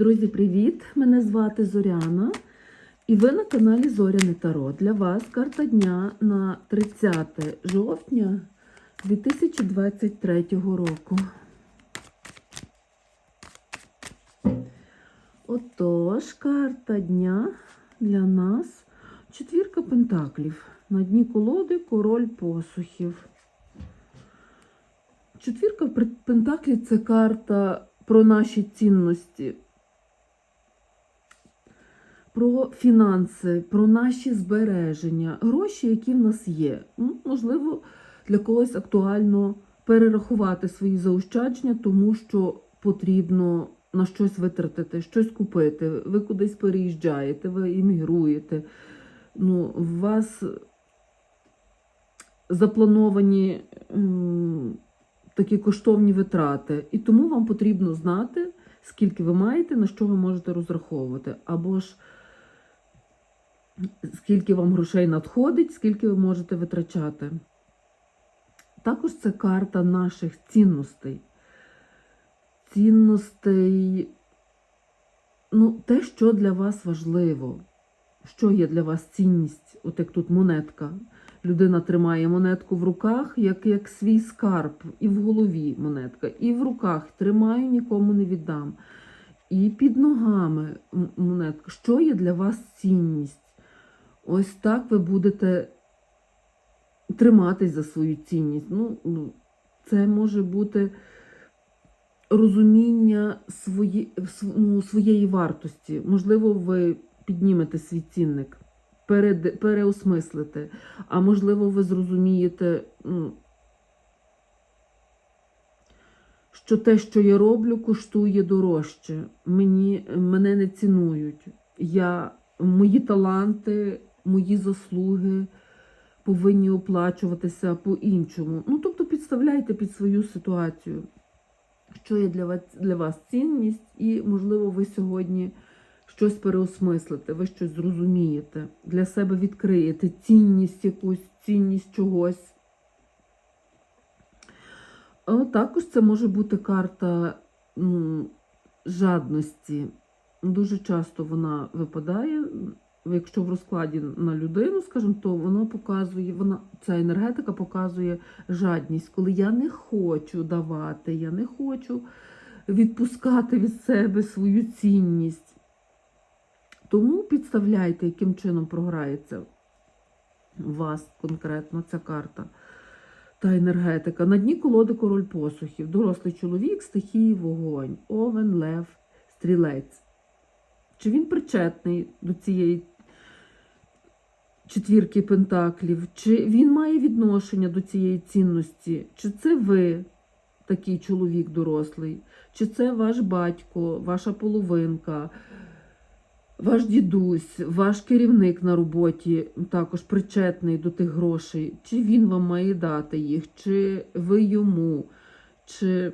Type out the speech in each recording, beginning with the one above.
Друзі, привіт! Мене звати Зоряна. І ви на каналі Зоряне Таро. Для вас карта дня на 30 жовтня 2023 року. Отож, карта дня для нас четвірка пентаклів. На дні колоди король посухів. Четвірка пентаклів це карта про наші цінності, про фінанси, про наші збереження, гроші, які в нас є. Ну, Можливо, для когось актуально перерахувати свої заощадження, тому що потрібно на щось витратити, щось купити. Ви кудись переїжджаєте, ви іммігруєте. Ну, у вас заплановані такі коштовні витрати. І тому вам потрібно знати, скільки ви маєте, на що ви можете розраховувати. Або ж скільки вам грошей надходить, скільки ви можете витрачати. Також це карта наших цінностей. Цінностей, ну, те, що для вас важливо. Що є для вас цінність? От як тут монетка. Людина тримає монетку в руках, як, як свій скарб, і в голові монетка, і в руках тримаю, нікому не віддам. І під ногами монетка. Що є для вас цінність? Ось так ви будете триматись за свою цінність. Ну, ну, це може бути розуміння свої, ну, своєї вартості. Можливо, ви піднімете свій цінник, перед, переосмислите, а можливо, ви зрозумієте, ну, що те, що я роблю, коштує дорожче. Мені, мене не цінують. Я, мої таланти, мої заслуги повинні оплачуватися по-іншому. Ну, тобто підставляйте під свою ситуацію, що є для вас, для вас цінність, і, можливо, ви сьогодні щось переосмислите, ви щось зрозумієте, для себе відкриєте цінність якусь, цінність чогось. А також це може бути карта м, жадності. Дуже часто вона випадає. Якщо в розкладі на людину, скажімо, то воно показує, вона, ця енергетика показує жадність, коли я не хочу давати, я не хочу відпускати від себе свою цінність. Тому підставляйте, яким чином програється у вас конкретно ця карта та енергетика. На дні колоди король посухів, дорослий чоловік, стихії вогонь, овен, лев, стрілець. Чи він причетний до цієї четвірки пентаклів? Чи він має відношення до цієї цінності? Чи це ви такий чоловік дорослий? Чи це ваш батько, ваша половинка? Ваш дідусь, ваш керівник на роботі також причетний до тих грошей, чи він вам має дати їх, чи ви йому, чи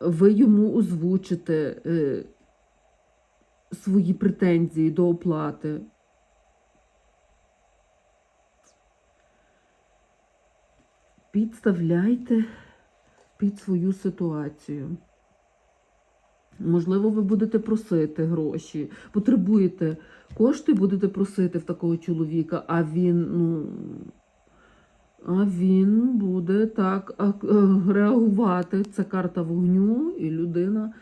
ви йому озвучите е, свої претензії до оплати. Підставляйте під свою ситуацію. Можливо, ви будете просити гроші, потребуєте кошти, будете просити в такого чоловіка, а він, ну, а він буде так е, реагувати. Це карта вогню, і людина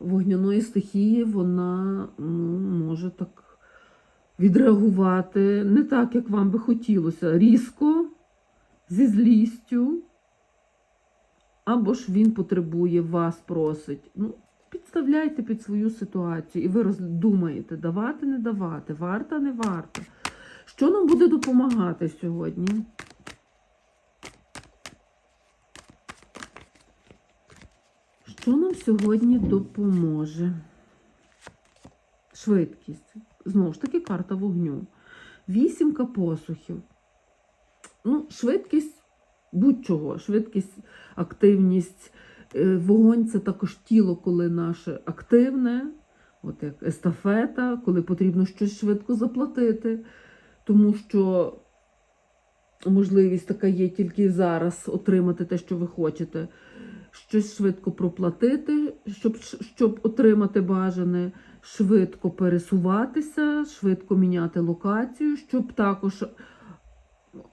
вогняної стихії, вона ну, може так відреагувати не так, як вам би хотілося, різко, зі злістю. Або ж він потребує вас, просить. Ну, підставляйте під свою ситуацію, і ви роздумаєте, давати, не давати, варта, не варта. Що нам буде допомагати сьогодні? Що нам сьогодні допоможе? Швидкість. Знову ж таки, карта вогню. Вісімка посухів. Ну, швидкість будь-чого. Швидкість, активність. Е, Вогонь це також тіло, коли наше активне, от як естафета, коли потрібно щось швидко заплатити, тому що можливість така є тільки зараз отримати те, що ви хочете. щось швидко проплатити, щоб, щоб отримати бажане, швидко пересуватися, швидко міняти локацію, щоб також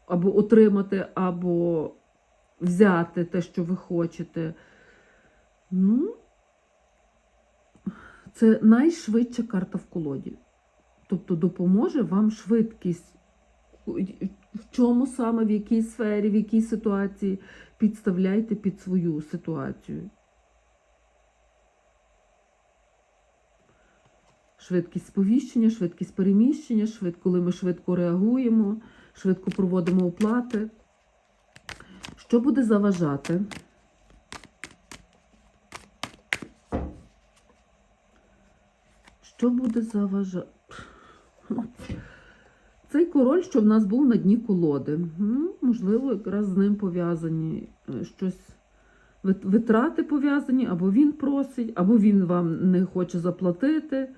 або отримати, або взяти те, що ви хочете. Ну, це найшвидша карта в колоді. Тобто допоможе вам швидкість. В чому саме, в якій сфері, в якій ситуації підставляйте під свою ситуацію. Швидкість сповіщення, швидкість переміщення, швид, коли ми швидко реагуємо, швидко проводимо оплати. Що буде заважати? Що буде заважати? Цей король, що в нас був на дні колоди. Ну, можливо, якраз з ним пов'язані е, щось. вит- Витрати пов'язані, або він просить, або він вам не хоче заплатити.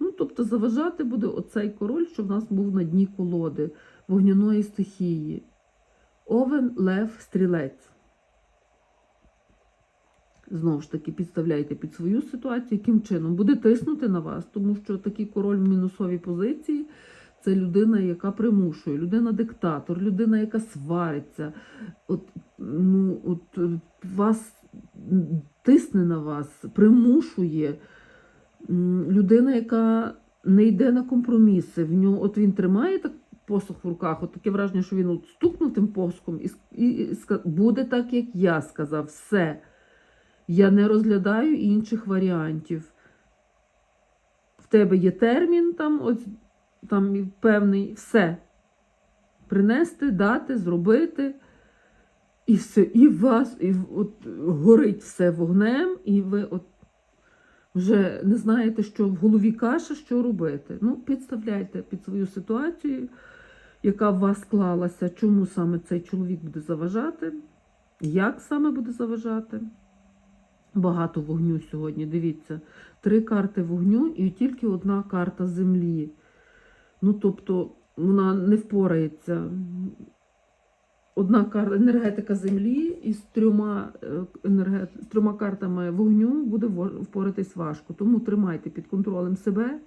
Ну, тобто заважати буде оцей король, що в нас був на дні колоди вогняної стихії. Овен, лев, стрілець. Знову ж таки, підставляйте під свою ситуацію, яким чином буде тиснути на вас, тому що такий король в мінусовій позиції це людина, яка примушує, людина-диктатор, людина, яка свариться, от, ну, от, вас тисне на вас, примушує. Людина, яка не йде на компроміси. В нього, от він тримає так посох в руках, от таке враження, що він от стукнув тим посохом і, і, і буде так, як я сказав, все. Я не розглядаю інших варіантів. В тебе є термін там, ось, там певний, все. Принести, дати, зробити. І все. І вас, і от горить все вогнем, і ви от вже не знаєте, що в голові каша, що робити. Ну, підставляйте під свою ситуацію, яка в вас склалася, чому саме цей чоловік буде заважати, як саме буде заважати. Багато вогню сьогодні. Дивіться, три карти вогню і тільки одна карта землі. Ну, тобто, вона не впорається. Одна карта енергетика землі із трьома, е, енерге... трьома картами вогню буде впоратись важко. Тому тримайте під контролем себе,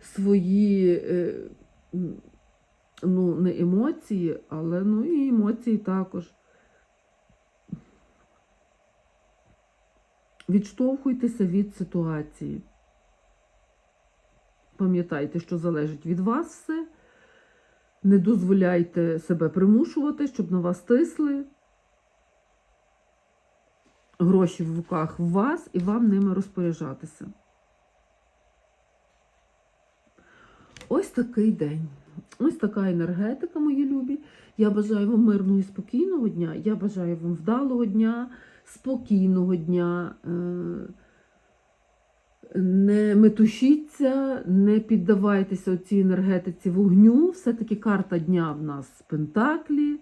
свої е, ну, не емоції, але ну, і емоції також. Відштовхуйтеся від ситуації. Пам'ятайте, що залежить від вас все. Не дозволяйте себе примушувати, щоб на вас тисли. Гроші в руках в вас і вам ними розпоряджатися. Ось такий день. Ось така енергетика, мої любі. Я бажаю вам мирного і спокійного дня. Я бажаю вам вдалого дня, спокійного дня. Е, метушіться, не піддавайтеся цій енергетиці вогню. Все-таки карта дня в нас Пентаклі,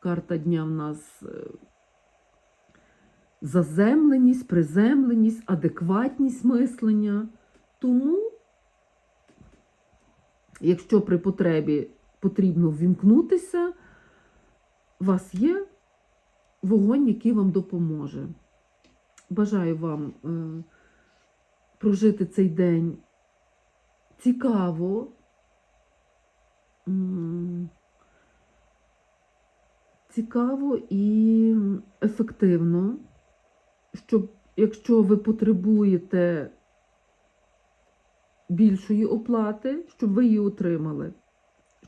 карта дня в нас е, заземленість, приземленість, адекватність мислення. Тому, якщо при потребі потрібно ввімкнутися, у вас є вогонь, який вам допоможе. Бажаю вам. Прожити цей день цікаво. Цікаво і ефективно, щоб якщо ви потребуєте більшої оплати, щоб ви її отримали.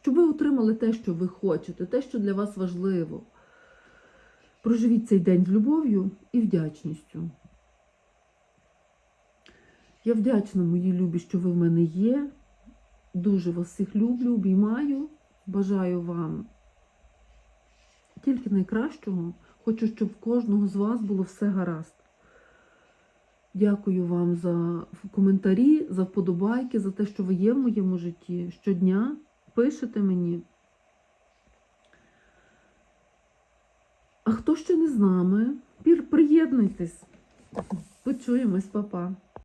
Щоб ви отримали те, що ви хочете, те, що для вас важливо. Проживіть цей день з любов'ю і вдячністю. Я вдячна, мої любі, що ви в мене є. Дуже вас всіх люблю, обіймаю. Бажаю вам тільки найкращого. Хочу, щоб в кожного з вас було все гаразд. Дякую вам за коментарі, за вподобайки, за те, що ви є в моєму житті. Щодня пишете мені. А хто ще не з нами, пір- приєднуйтесь. Почуємось, папа.